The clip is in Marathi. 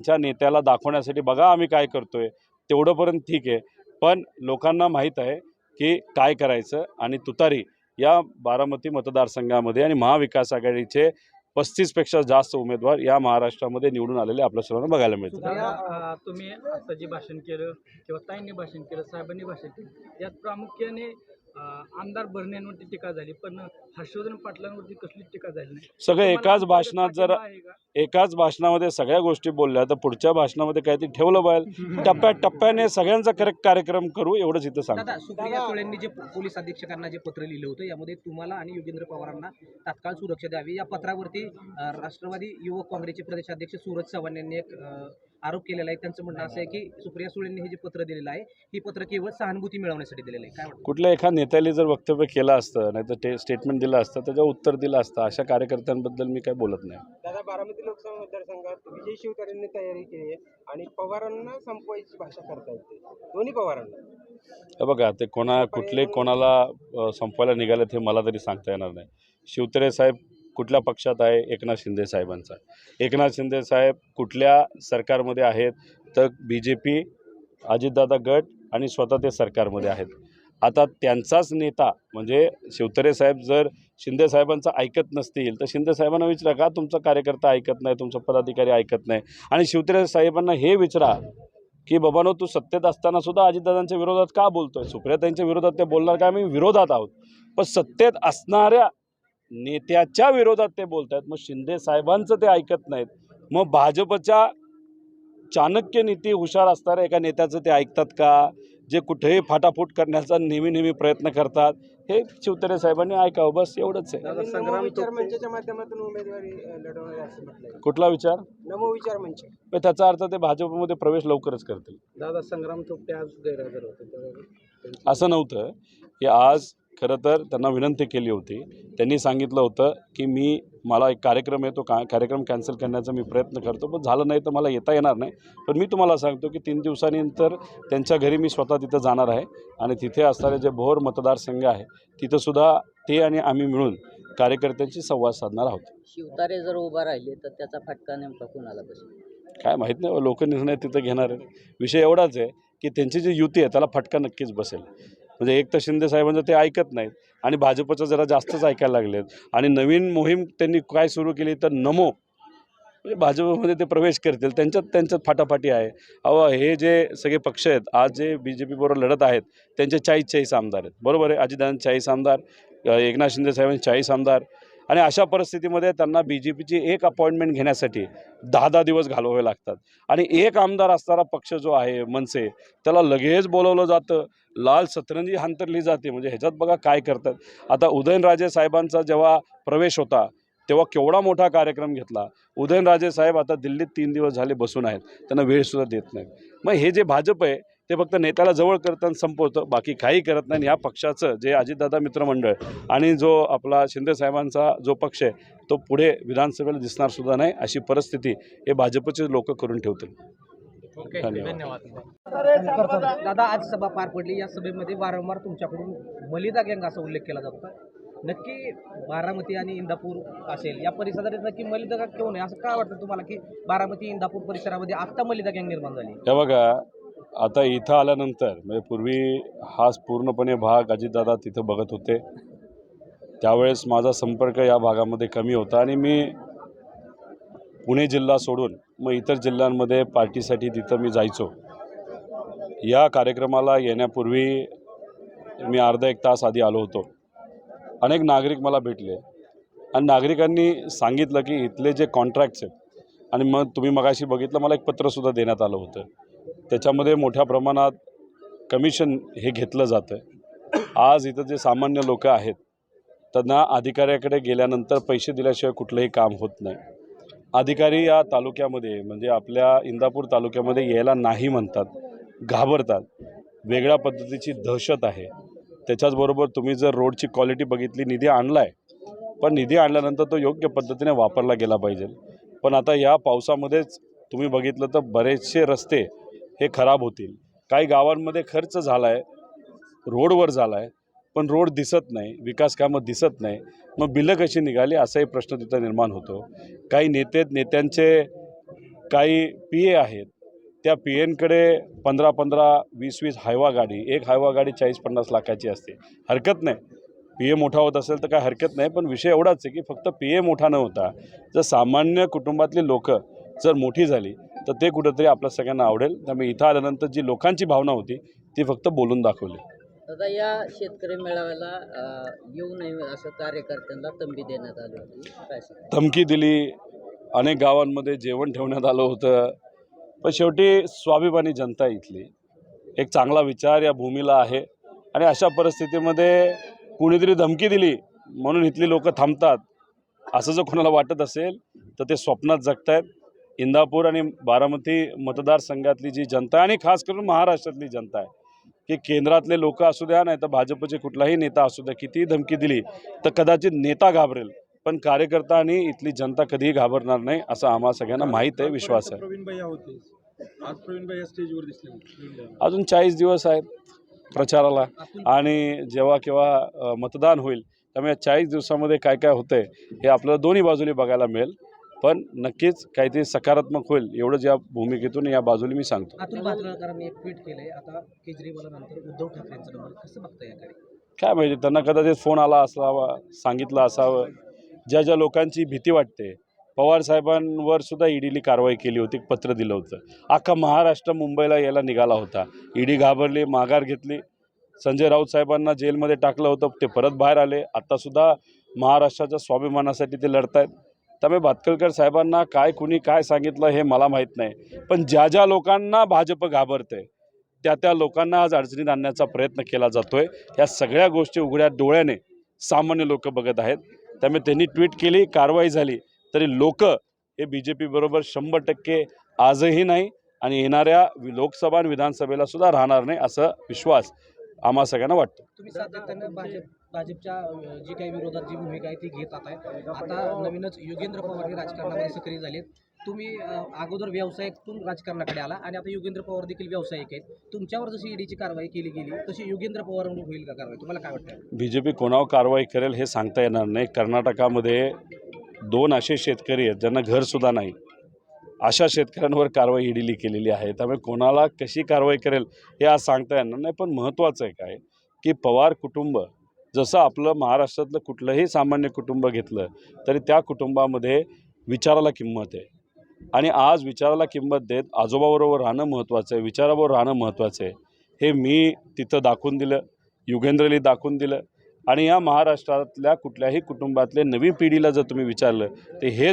च्या नेत्याला दाखवण्यासाठी बघा आम्ही काय करतोय. तेवढंपर्यंत ठीक आहे. पण लोकांना माहीत आहे की काय करायचं आणि तुतारी या बारामती मतदारसंघामध्ये आणि महाविकास आघाडीचे पस्तीसपेक्षा जास्त उमेदवार या महाराष्ट्रामध्ये निवडून आलेले आपल्या सर्वांना बघायला मिळतात तुम्ही जे भाषण केलं किंवा ताईंनी भाषण केलं साहेबांनी भाषण केलं यात प्रामुख्याने आमदार भरण्यांवरती टीका झाली पण हर्षवर्धन पाटलांवरती कसलीच टीका झाली नाही. सगळं एकाच भाषणात जर? एकाच भाषणामध्ये सगळ्या गोष्टी बोलल्या तर पुढच्या भाषणामध्ये काहीतरी ठेवलं पाहिजे. टप्प्या टप्प्याने सगळ्यांचा करेक्ट कार्यक्रम करू एवढंच इथं सांगतो. दादा सुप्रिया सुळेंनी जे पोलीस अधीक्षकांना जे पत्र लिहिलं होतं यामध्ये तुम्हाला आणि योगेंद्र पवारांना तात्काळ सुरक्षा द्यावी. या पत्रावरती राष्ट्रवादी युवक काँग्रेसचे प्रदेशाध्यक्ष सूरज चव्हाण यांनी एक आरोप केलेला आहे. त्यांचं म्हणणं असं आहे की सुप्रिया सुळेंनी हे जे पत्र दिलेलं आहे ही पत्र केवळ सहानुभूती मिळवण्यासाठी दिलेलं आहे. काय वाटतं? कुठल्या एका नेत्याने जर वक्तव्य केलं असतं नाही तर ते स्टेटमेंट दिलं असतं त्याच्यावर उत्तर दिलं असतं अशा कार्यकर्त्यांबद्दल मी काय बोलत नाही. दादा बारामती लोकसभा मतदारसंघात विजय शिवतारेंनी तयारी केली आहे आणि पवारांना संपवायची भाषा करता येते. दोन्ही पवारांना. हे बघा ते कोणा कुठले कोणाला संपवायला निघालेत हे मला तरी सांगता येणार नाही. शिवतरे साहेब कुठल्या पक्षात आहे? एकनाथ शिंदे साहेबांचा. एकनाथ शिंदे साहेब कुठल्या सरकारमध्ये आहेत? तर बी जे पी अजितदादा गट आणि स्वतः ते सरकारमध्ये आहेत. आता त्यांचाच नेता म्हणजे शिवतरे साहेब जर शिंदे साहेबांचं ऐकत नसतील तर शिंदे साहेबांना विचारा का तुमचा कार्यकर्ता ऐकत नाही? तुमचा पदाधिकारी ऐकत नाही? आणि शिवतरे साहेबांना हे विचारा की बाबानो तू सत्तेत असताना सुद्धा अजितदादांच्या विरोधात का बोलतोय? सुप्रियाताईंच्या विरोधात ते बोलणार का? आम्ही विरोधात आहोत. पण सत्तेत असणाऱ्या नेत्याच्या विरोधात ते बोलत आहेत मग शिंदे साहेबांचं ते ऐकत नाहीत. मग भाजपच्या चाणक्य नीती हुशार असणाऱ्या एका नेत्याचं ते ऐकतात का? जे कुठेही फाटाफूट करण्याचा नेहमी नेहमी प्रयत्न करतात. हे शिवतरे साहेबांनी ऐकावं. बस एवढंच आहे. कुठला विचार? नमो विचार मंच. मग त्याचा अर्थ ते भाजपमध्ये प्रवेश लवकरच करतील. दादा संग्राम थोपटे आज गैरहजर होते. असं नव्हतं की आज खरं तर त्यांना विनंती केली होती. त्यांनी सांगितलं होतं की मी मला एक कार्यक्रम आहे तो का कार्यक्रम कॅन्सल करण्याचा मी प्रयत्न करतो. पण झालं नाही तर मला येता येणार नाही. पण मी तुम्हाला सांगतो की तीन दिवसानंतर त्यांच्या घरी मी स्वतः तिथं जाणार आहे. आणि तिथे असणारे जे भोर मतदारसंघ आहे तिथंसुद्धा ते आणि आम्ही मिळून कार्यकर्त्यांशी संवाद साधणार आहोत. शिवतारे जर उभा राहिले तर त्याचा फटका नेमका कुणाला बसेल? काय माहीत नाही लोक निर्णय तिथं घेणार आहेत विषय एवढाच आहे की त्यांची जी युती आहे त्याला फटका नक्कीच बसेल. म्हणजे एक तर शिंदे साहेबांचं ते ऐकत नाहीत आणि भाजपचं जरा जास्तच ऐकायला लागलेत. आणि नवीन मोहीम त्यांनी काय सुरू केली तर नमो म्हणजे भाजपमध्ये ते प्रवेश करतील. त्यांच्यात त्यांच्यात फाटाफाटी आहे. अहो हे जे सगळे पक्ष आहेत आज जे बी जे पीबरोबर लढत आहेत त्यांचे चाळीस चाळीस आमदार आहेत. बरोबर आहे? अजितदादांचे चाळीस आमदार एकनाथ शिंदे साहेबांचे चाळीस आमदार आणि अशा परिस्थितीमध्ये त्यांना बी जे पीची एक अपॉइंटमेंट घेण्यासाठी दहा दहा दिवस घालवावे लागतात. आणि एक आमदार असणारा पक्ष जो आहे मनसे त्याला लगेच बोलवलं जातं. लाल सतरंजी हांतरली जाते. म्हणजे ह्याच्यात बघा काय करतात. आता उदयनराजे साहेबांचा जेव्हा प्रवेश होता तेव्हा केवढा मोठा कार्यक्रम घेतला. उदयनराजे साहेब आता दिल्लीत तीन दिवस झाले बसून आहेत. त्यांना वेळसुद्धा देत नाहीत. मग हे जे भाजप आहे ते फक्त नेत्याला जवळ करतं आणि संपवतं. बाकी काही करत नाही. ह्या पक्षाचं जे अजितदादा मित्रमंडळ आणि जो आपला शिंदे साहेबांचा जो पक्ष आहे तो पुढे विधानसभेला दिसणार सुद्धा नाही अशी परिस्थिती हे भाजपचे लोक करून ठेवतील. ओके धन्यवाद. धन्यवाद. दादा आज सभा पार पडली. या सभेमध्ये वारंवार तुमच्याकडून मलिदा गँग असा उल्लेख केला जातो नक्की बारामती आणि इंदापूर असेल या परिसरात नक्की मलिदा गँग नाही? असं काय वाटतं तुम्हाला की बारामती इंदापूर परिसरामध्ये आत्ता मलिदा गँग निर्माण झाली? हे बघा आता इथं आल्यानंतर म्हणजे पूर्वी हाच पूर्णपणे भाग अजितदादा तिथं बघत होते. त्यावेळेस माझा संपर्क या भागामध्ये कमी होता आणि मी पुणे जिल्हा सोडून मग इतर जिल्ह्यांमध्ये पार्टीसाठी तिथं मी जायचो. या कार्यक्रमाला येण्यापूर्वी मी अर्धा एक तास आधी आलो होतो. अनेक नागरिक मला भेटले आणि नागरिकांनी सांगितलं की इथले जे कॉन्ट्रॅक्ट्स आहेत आणि मग तुम्ही मगाशी बघितलं मला एक पत्रसुद्धा देण्यात आलं होतं. त्याच्यामध्ये मोठ्या प्रमाणात कमिशन हे घेतलं जातं आज इथं जे सामान्य लोक आहेत त्यांना अधिकाऱ्याकडे गेल्यानंतर पैसे दिल्याशिवाय कुठलंही काम होत नाही. अधिकारी या तालुक्यामध्ये म्हणजे आपल्या इंदापूर तालुक्यामध्ये यायला नाही म्हणतात घाबरतात. वेगळ्या पद्धतीची दहशत आहे. त्याच्याचबरोबर तुम्ही जर रोडची क्वालिटी बघितली निधी आणला आहे पण निधी आणल्यानंतर तो योग्य पद्धतीने वापरला गेला पाहिजे. पण आता या पावसामध्येच तुम्ही बघितलं तर बरेचसे रस्ते हे खराब होतील. काही गावांमध्ये खर्च झाला आहे रोडवर झाला आहे पण रोड दिसत नाही विकास कामं दिसत नाही. मग बिलं कशी निघाली असाही प्रश्न तिथं निर्माण होतो. काही नेते नेत्यांचे काही पी ए आहेत. त्या पी एनकडे पंधरा पंधरा वीस वीस हायवा गाडी एक हायवा गाडी चाळीस पन्नास लाखाची असते. हरकत नाही. पी ए मोठा होत असेल तर काय हरकत नाही पण विषय एवढाच आहे की फक्त पी ए मोठा न होता जर सामान्य कुटुंबातली लोकं जर मोठी झाली तर ते कुठंतरी आपल्या सगळ्यांना आवडेल. त्यामुळे इथं आल्यानंतर जी लोकांची भावना होती ती फक्त बोलून दाखवली. आता या शेतकरी मेळाव्याला येऊ नये असं कार्यकर्त्यांना तंबी देण्यात आली होती. धमकी दिली. अनेक गावांमध्ये जेवण ठेवण्यात आलं होतं. पण शेवटी स्वाभिमानी जनता इथली. एक चांगला विचार या भूमीला आहे. आणि अशा परिस्थितीमध्ये कुणीतरी धमकी दिली म्हणून इथली लोक थांबतात असं जर कोणाला वाटत असेल तर ते स्वप्नात जगतायत. इंदापूर आणि बारामती मतदारसंघातली जी जनता आहे आणि खास करून महाराष्ट्रातली जनता आहे की केंद्रातले लोक असू द्या नाही तर भाजपचे कुठलाही नेता असू द्या कितीही धमकी दिली तर कदाचित नेता घाबरेल. पण कार्यकर्ता आणि इथली जनता कधीही घाबरणार नाही असं आम्हा सगळ्यांना माहीत आहे विश्वास आहे. अजून चाळीस दिवस आहेत प्रचाराला आणि जेव्हा केव्हा मतदान होईल त्यामुळे चाळीस दिवसामध्ये काय काय होतंय हे आपल्याला दोन्ही बाजूने बघायला मिळेल. पण नक्कीच काहीतरी सकारात्मक होईल एवढंच या भूमिकेतून या बाजूने मी सांगतो. काय माहिती त्यांना कदाचित फोन आला असावा सांगितलं असावं. ज्या ज्या लोकांची भीती वाटते पवार साहेबांवर सुद्धा ईडीली कारवाई केली होती पत्र दिलं होतं. अख्खा महाराष्ट्र मुंबईला यायला निघाला होता. ईडी घाबरली माघार घेतली. संजय राऊत साहेबांना जेलमध्ये टाकलं होतं ते परत बाहेर आले. आत्तासुद्धा महाराष्ट्राच्या स्वाभिमानासाठी ते लढतायत. त्यामुळे भातकळकर साहेबांना काय कुणी काय सांगितलं हे मला माहीत नाही. पण ज्या ज्या लोकांना भाजप घाबरते त्या त्या लोकांना आज अडचणीत आणण्याचा प्रयत्न केला जातोय. या सगळ्या गोष्टी उघड्या डोळ्याने सामान्य लोक बघत आहेत. त्यामुळे त्यांनी ट्विट केली कारवाई झाली तरी लोक हे बी जे पीबरोबर शंभर टक्के आजही नाही आणि येणाऱ्या लोकसभा आणि विधानसभेला सुद्धा राहणार नाही असा विश्वास आम्हा सगळ्यांना वाटतो. भाजपच्या जी काही विरोधात जी भूमिका आहे ती घेत आता आता नवीनच योगेंद्र पवार हे राजकारणामध्ये सक्रिय झालेत. तुम्ही अगोदर व्यावसायिकतून राजकारणाकडे आला आणि आता योगेंद्र पवार देखील व्यावसायिक आहेत. तुमच्यावर जशी ईडीची कारवाई केली गेली तशी योगेंद्र पवारांवर होईल का कारवाई? तुम्हाला काय वाटतं बी जे पी कोणावर कारवाई करेल हे सांगता येणार नाही. कर्नाटकामध्ये दोन असे शेतकरी आहेत ज्यांना घरसुद्धा नाही. अशा शेतकऱ्यांवर कारवाई ईडीली केलेली आहे. त्यामुळे कोणाला कशी कारवाई करेल हे आज सांगता येणार नाही. पण महत्त्वाचं आहे काय की पवार कुटुंब जसं आपलं महाराष्ट्रातलं कुठलंही सामान्य कुटुंब घेतलं तरी त्या कुटुंबामध्ये विचाराला किंमत आहे. आणि आज विचाराला किंमत देत आजोबाबरोबर राहणं महत्त्वाचं आहे विचाराबरोबर राहणं महत्त्वाचं आहे हे मी तिथं दाखवून दिलं युगेंद्रली दाखवून दिलं. आणि या महाराष्ट्रातल्या कुठल्याही कुटुंबातल्या नवी पिढीला जर तुम्ही विचारलं ते हे